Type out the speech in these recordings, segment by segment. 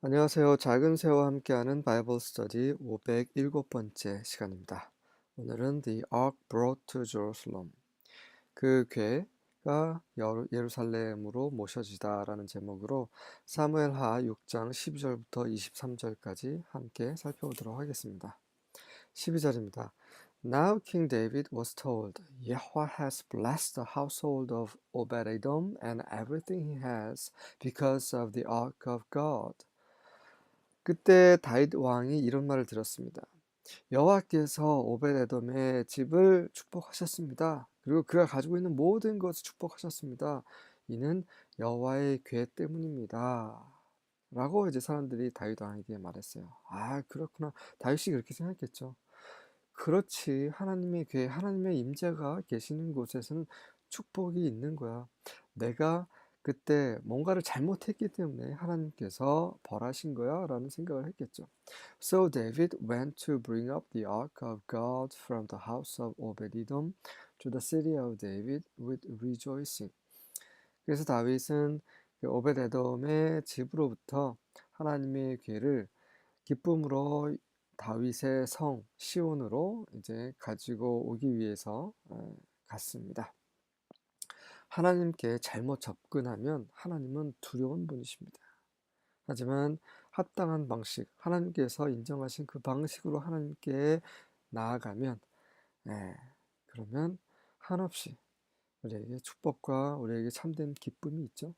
안녕하세요. 작은 새와 함께하는 바이블 스터디 507번째 시간입니다. 오늘은 The Ark Brought to Jerusalem. 그 괴가 예루살렘으로 모셔지다라는 제목으로 사무엘하 6장 12절부터 23절까지 함께 살펴보도록 하겠습니다. 12절입니다. Now King David was told, Yahweh has blessed the household of Obed-Edom and everything he has because of the ark of God. 그때 다윗 왕이 이런 말을 들었습니다. 여호와께서 오벳에돔의 집을 축복하셨습니다. 그리고 그가 가지고 있는 모든 것을 축복하셨습니다. 이는 여호와의 괴 때문입니다. 라고 이제 사람들이 다윗 왕에게 말했어요. 아, 그렇구나. 다윗이 그렇게 생각했죠. 그렇지. 하나님의 괴, 하나님의 임재가 계시는 곳에서는 축복이 있는 거야. 내가 그때 뭔가를 잘못했기 때문에 하나님께서 벌하신 거야 라는 생각을 했겠죠. So David went to bring up the ark of God from the house of Obed-Edom to the city of David with rejoicing. 그래서 다윗은 그 오벳에돔의 집으로부터 하나님의 괴를 기쁨으로 다윗의 성 시온으로 이제 가지고 오기 위해서 어, 갔습니다. 하나님께 잘못 접근하면 하나님은 두려운 분이십니다. 하지만 합당한 방식, 하나님께서 인정하신 그 방식으로 하나님께 나아가면, 예, 그러면 한없이 우리에게 축복과 우리에게 참된 기쁨이 있죠.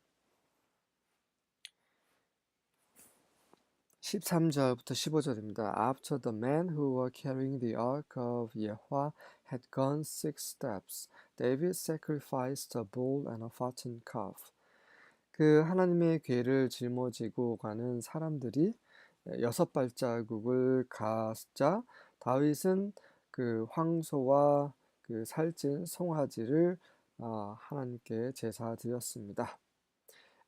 13절부터 15절입니다. After the men who were carrying the ark of Yahweh had gone six steps, David sacrificed a bull and a fattened calf. 그 하나님의 괴를 짊어지고 가는 사람들이 여섯 발자국을 가자 다윗은 그 황소와 그 살찐 송아지를 아, 하나님께 제사 드렸습니다.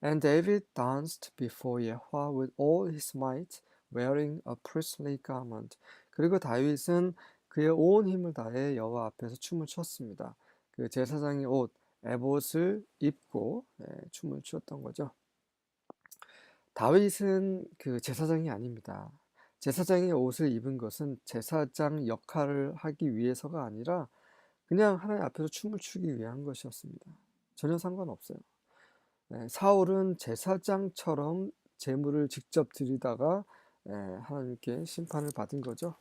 And David danced before Yahweh with all his might, wearing a priestly garment. 그리고 다윗은 그의 온 힘을 다해 여호와 앞에서 춤을 췄습니다. 그 제사장의 옷, 에봇을 입고 예, 춤을 추었던 거죠. 다윗은 그 제사장이 아닙니다. 제사장의 옷을 입은 것은 제사장 역할을 하기 위해서가 아니라 그냥 하나님 앞에서 춤을 추기 위한 것이었습니다. 전혀 상관없어요. 네, 사울은 제사장처럼 제물을 직접 드리다가 예, 하나님께 심판을 받은 거죠.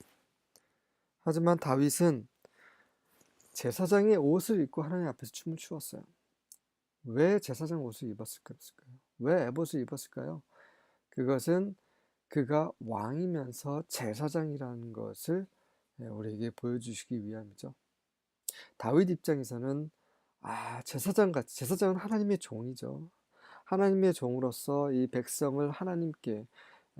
하지만 다윗은 제사장의 옷을 입고 하나님 앞에서 춤을 추었어요. 왜 제사장 옷을 입었을까요? 왜 에봇을 입었을까요? 그것은 그가 왕이면서 제사장이라는 것을 예, 우리에게 보여주시기 위함이죠. 다윗 입장에서는 아, 제사장 같이 제사장은 하나님의 종이죠. 하나님의 종으로서 이 백성을 하나님께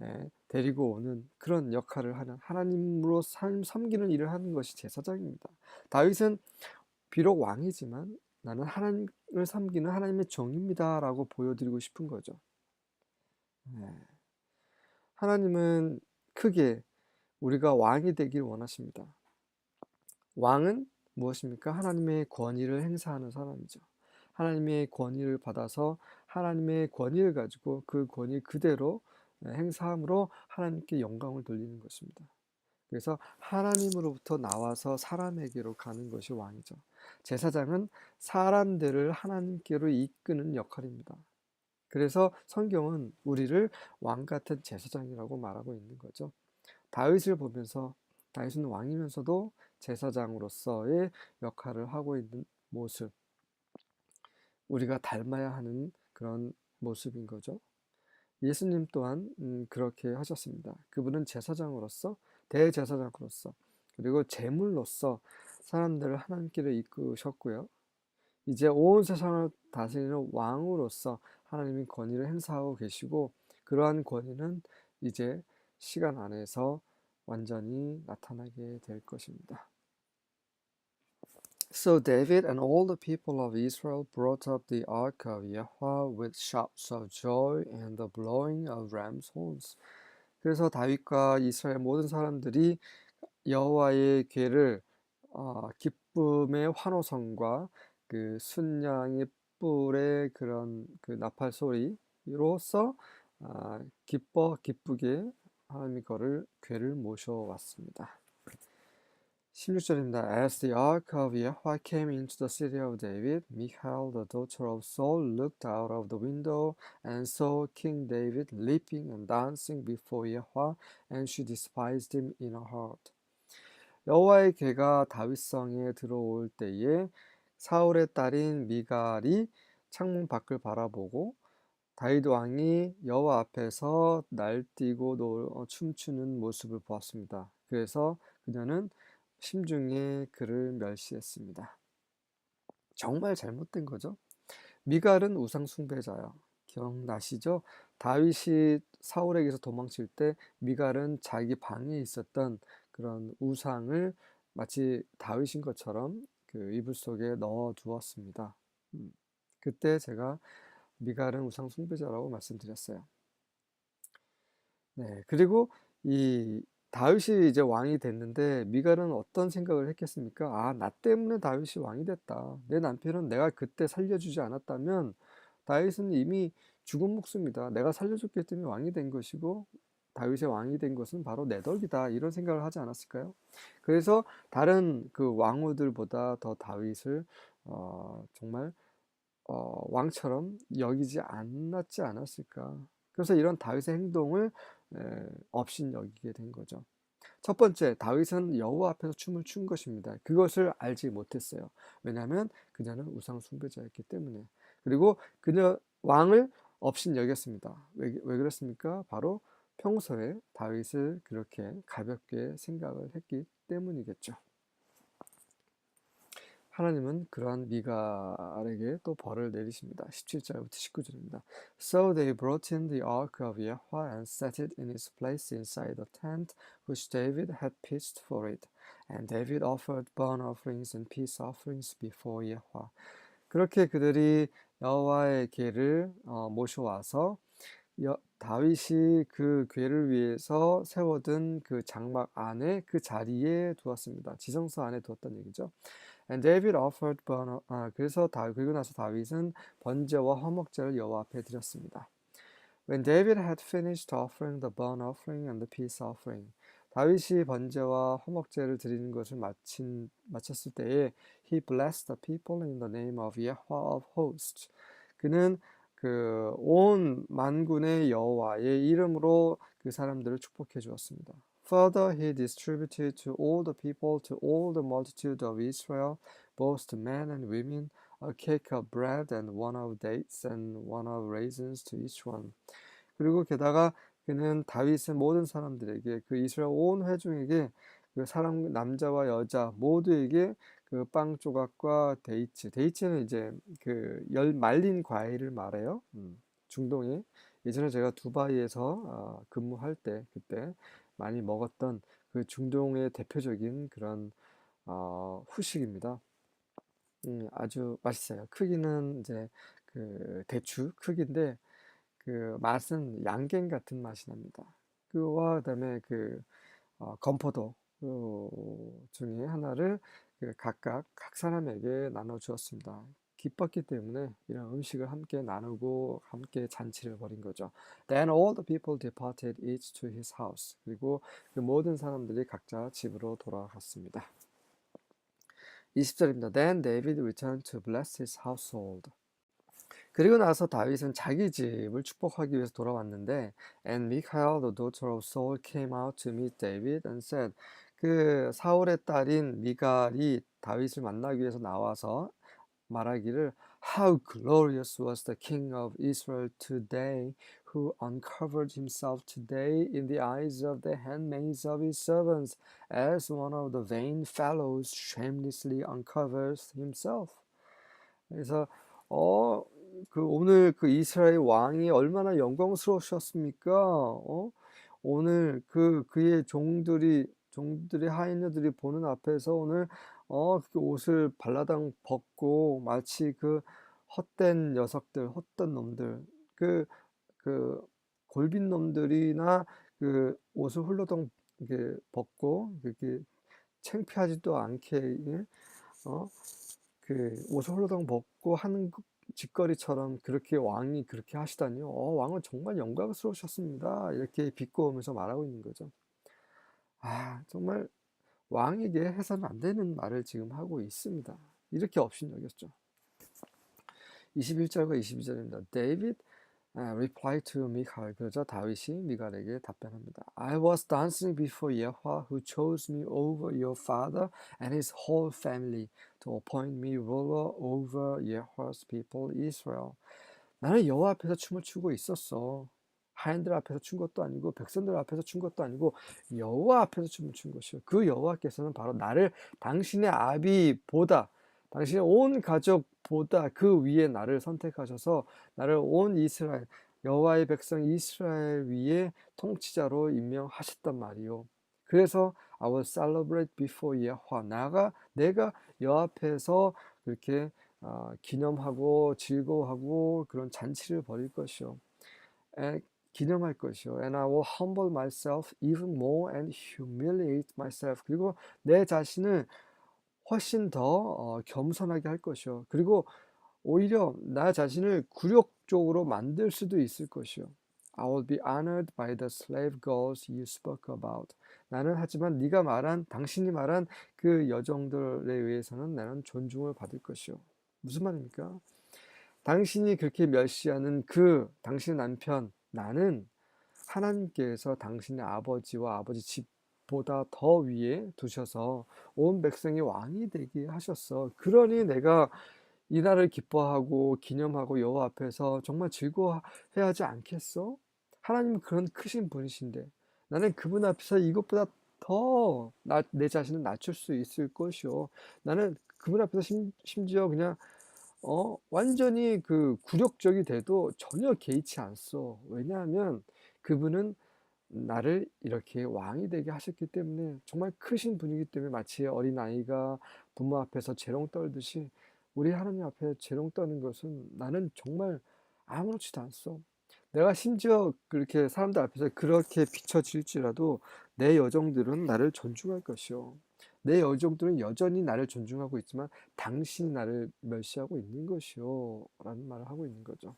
예, 데리고 오는 그런 역할을 하는 하나님으로 삶 섬기는 일을 하는 것이 제사장입니다. 다윗은 비록 왕이지만 나는 하나님을 섬기는 하나님의 종입니다라고 보여드리고 싶은 거죠. 예. 하나님은 크게 우리가 왕이 되길 원하십니다. 왕은 무엇입니까? 하나님의 권위를 행사하는 사람이죠. 하나님의 권위를 받아서 하나님의 권위를 가지고 그 권위 그대로 행사함으로 하나님께 영광을 돌리는 것입니다. 그래서 하나님으로부터 나와서 사람에게로 가는 것이 왕이죠. 제사장은 사람들을 하나님께로 이끄는 역할입니다. 그래서 성경은 우리를 왕 같은 제사장이라고 말하고 있는 거죠. 다윗을 보면서 다윗은 왕이면서도 제사장으로서의 역할을 하고 있는 모습, 우리가 닮아야 하는 그런 모습인 거죠. 예수님 또한 음, 그렇게 하셨습니다. 그분은 제사장으로서 대제사장으로서 그리고 제물로서 사람들을 하나님께로 이끄셨고요. 이제 온 세상을 다스리는 왕으로서 하나님이 권위를 행사하고 계시고 그러한 권위는 이제 시간 안에서 완전히 나타나게 될 것입니다. So David and all the people of Israel brought up the ark of Yahweh with shouts of joy and the blowing of ram's horns. 그래서 다윗과 이스라엘 모든 사람들이 여호와의 궤를 어, 기쁨의 환호성과 그 순양의 뿔의 그런 그 나팔 소리로서 아, 기뻐 기쁘게 하나님이 그를 괴를 모셔왔습니다. 16절입니다. As the ark of Yahweh came into the city of David, Michal, the daughter of Saul, looked out of the window and saw King David leaping and dancing before Yahweh, and she despised him in her heart. 여호와의 개가 다윗성에 들어올 때에 사울의 딸인 미갈이 창문 밖을 바라보고 다윗 왕이 여호와 앞에서 날뛰고 노, 어, 춤추는 모습을 보았습니다. 그래서 그녀는 심중에 그를 멸시했습니다. 정말 잘못된 거죠. 미갈은 우상 숭배자야. 기억나시죠? 다윗이 사울에게서 도망칠 때 미갈은 자기 방에 있었던 그런 우상을 마치 다윗인 것처럼 그 이불 속에 넣어 두었습니다. 음, 그때 제가 미갈은 우상 숭배자라고 말씀드렸어요. 네, 그리고 이 다윗이 이제 왕이 됐는데 미갈은 어떤 생각을 했겠습니까? 아, 나 때문에 다윗이 왕이 됐다. 내 남편은 내가 그때 살려주지 않았다면 다윗은 이미 죽은 목숨이다. 내가 살려줬기 때문에 왕이 된 것이고 다윗의 왕이 된 것은 바로 내 덕이다. 이런 생각을 하지 않았을까요? 그래서 다른 그 왕후들보다 더 다윗을 어, 정말 어, 왕처럼 여기지 않았지 않았을까? 그래서 이런 다윗의 행동을 에, 업신 여기게 된 거죠. 첫 번째, 다윗은 여호와 앞에서 춤을 춘 것입니다. 그것을 알지 못했어요. 왜냐하면 그녀는 우상 숭배자였기 때문에. 그리고 그녀 왕을 업신 여겼습니다. 왜, 왜 그랬습니까? 바로 평소에 다윗을 그렇게 가볍게 생각을 했기 때문이겠죠. 하나님은 그러한 미갈에게 또 벌을 내리십니다. 17절부터 19절입니다. So they brought in the ark of Yahweh and set it in its place inside the tent which David had pitched for it. And David offered burnt offerings and peace offerings before Yahweh. 그렇게 그들이 여호와의 궤를 어, 모셔와서 여, 다윗이 그 궤를 위해서 세워둔 그 장막 안에 그 자리에 두었습니다. 지성소 안에 두었던 얘기죠. And David offered burnt, 아, 그래서 다, 그리고 나서 다윗은 번제와 화목제를 여호와 앞에 드렸습니다. When David had finished offering the burnt offering and the peace offering, 다윗이 번제와 화목제를 드리는 것을 마친 마쳤을 때에 he blessed the people in the name of Yahweh of hosts. 그는 그 온 만군의 여호와의 이름으로 그 사람들을 축복해 주었습니다. Further, he distributed to all the people, to all the multitude of Israel, both to men and women, a cake of bread and one of dates and one of raisins to each one. 그리고 게다가 그는 다윗은 모든 사람들에게 그 이스라엘 온 회중에게 그 사람 남자와 여자 모두에게 그 빵 조각과 데이츠 데이츠는 이제 그 열 말린 과일을 말해요. 음, 중동에 예전에 제가 두바이에서 어, 근무할 때 그때 많이 먹었던 그 중동의 대표적인 그런 어, 후식입니다. 음, 아주 맛있어요. 크기는 이제 그 대추 크기인데 그 맛은 양갱 같은 맛이 납니다. 그와 그다음에 그 어, 건포도 그 중에 하나를 그 각각 각 사람에게 나눠 주었습니다. 기뻤기 때문에 이런 음식을 함께 나누고 함께 잔치를 벌인 거죠. Then all the people departed each to his house. 그리고 그 모든 사람들이 각자 집으로 돌아갔습니다. 20절입니다. Then David returned to bless his household. 그리고 나서 다윗은 자기 집을 축복하기 위해서 돌아왔는데 And Michal, the daughter of Saul, came out to meet David and said 그 사울의 딸인 미갈이 다윗을 만나기 위해서 나와서 말하기를 How glorious was the king of Israel today who uncovered himself today in the eyes of the handmaids of his servants as one of the vain fellows shamelessly uncovers himself. 그래서 어, 그 오늘 그 이스라엘 왕이 얼마나 영광스러우셨습니까? 어? 오늘 그 그의 종들이 종들의 하인녀들이 보는 앞에서 오늘 어, 그 옷을 발라당 벗고 마치 그 헛된 녀석들, 헛된 놈들, 그, 그 골빈 놈들이나 그 옷을 훌러덩 이렇게 벗고 이렇게 창피하지도 않게 어, 그 옷을 홀로덩 벗고 하는 짓거리처럼 그렇게 왕이 그렇게 하시다니요. 어, 왕은 정말 영광스러우셨습니다. 이렇게 비꼬으면서 말하고 있는 거죠. 아, 정말 왕에게 해서는 안 되는 말을 지금 하고 있습니다. 이렇게 업신여겼죠. 21절과 22절입니다. 데이빗 uh, reply to 미칼 그러자 다윗이 미갈에게 답변합니다. I was dancing before Yahweh who chose me over your father and his whole family to appoint me ruler over Yahweh's people Israel. 나는 여호와 앞에서 춤을 추고 있었어. 하인들 앞에서 춘 것도 아니고 백성들 앞에서 춘 것도 아니고 여호와 앞에서 춤을 춘 것이요. 그 여호와께서는 바로 나를 당신의 아비보다 당신의 온 가족보다 그 위에 나를 선택하셔서 나를 온 이스라엘 여호와의 백성 이스라엘 위에 통치자로 임명하셨단 말이요. 그래서 I will celebrate before Yahweh. 나가 내가 여호와 앞에서 그렇게 어, 기념하고 즐거워하고 그런 잔치를 벌일 것이요. 에, 기념할 것이요. And I will humble myself even more and humiliate myself. 그리고 내 자신을 훨씬 더 어, 겸손하게 할 것이요. 그리고 오히려 나 자신을 굴욕적으로 만들 수도 있을 것이요. I will be honored by the slave girls you spoke about. 나는 하지만 네가 말한 당신이 말한 그 여정들에 의해서는 나는 존중을 받을 것이요. 무슨 말입니까? 당신이 그렇게 멸시하는 그 당신의 남편 나는 하나님께서 당신의 아버지와 아버지 집보다 더 위에 두셔서 온 백성이 왕이 되게 하셨어. 그러니 내가 이 날을 기뻐하고 기념하고 여호와 앞에서 정말 즐거워해야 하지 않겠어? 하나님은 그런 크신 분이신데 나는 그분 앞에서 이것보다 더 내 자신을 낮출 수 있을 것이요. 나는 그분 앞에서 심, 심지어 그냥 어, 완전히 그 굴욕적이 돼도 전혀 개의치 않소. 왜냐하면 그분은 나를 이렇게 왕이 되게 하셨기 때문에 정말 크신 분이기 때문에 마치 어린아이가 부모 앞에서 재롱 떨듯이 우리 하나님 앞에 재롱 떠는 것은 나는 정말 아무렇지도 않소. 내가 심지어 그렇게 사람들 앞에서 그렇게 비춰질지라도 내 여정들은 나를 존중할 것이요. 내 여종들은 여전히 나를 존중하고 있지만 당신이 나를 멸시하고 있는 것이요. 라는 말을 하고 있는 거죠.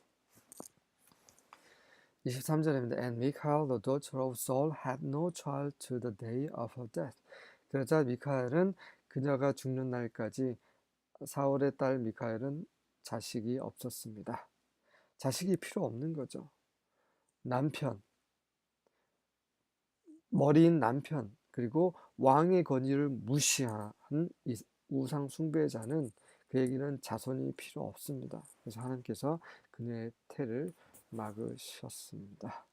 23절입니다. And Michal, the daughter of Saul, had no child to the day of her death. 그러자 미카엘은 그녀가 죽는 날까지 사울의 딸 미카엘은 자식이 없었습니다. 자식이 필요 없는 거죠. 남편, 머리인 남편, 그리고 왕의 권위를 무시한 우상 숭배자는 그에게는 자손이 필요 없습니다. 그래서 하나님께서 그녀의 태를 막으셨습니다.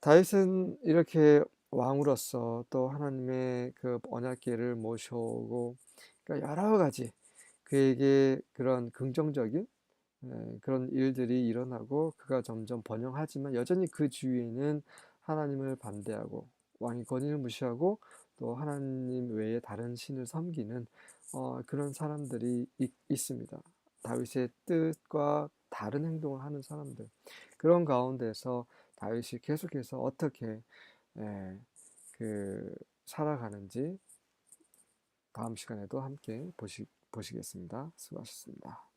다윗은 이렇게 왕으로서 또 하나님의 그 언약궤를 모셔오고 그러니까 여러 가지 그에게 그런 긍정적인 그런 일들이 일어나고 그가 점점 번영하지만 여전히 그 주위에는 하나님을 반대하고 왕의 권위를 무시하고 또 하나님 외에 다른 신을 섬기는 어, 그런 사람들이 있, 있습니다. 다윗의 뜻과 다른 행동을 하는 사람들 그런 가운데서 다윗이 계속해서 어떻게 에, 그 살아가는지 다음 시간에도 함께 보시, 보시겠습니다. 수고하셨습니다.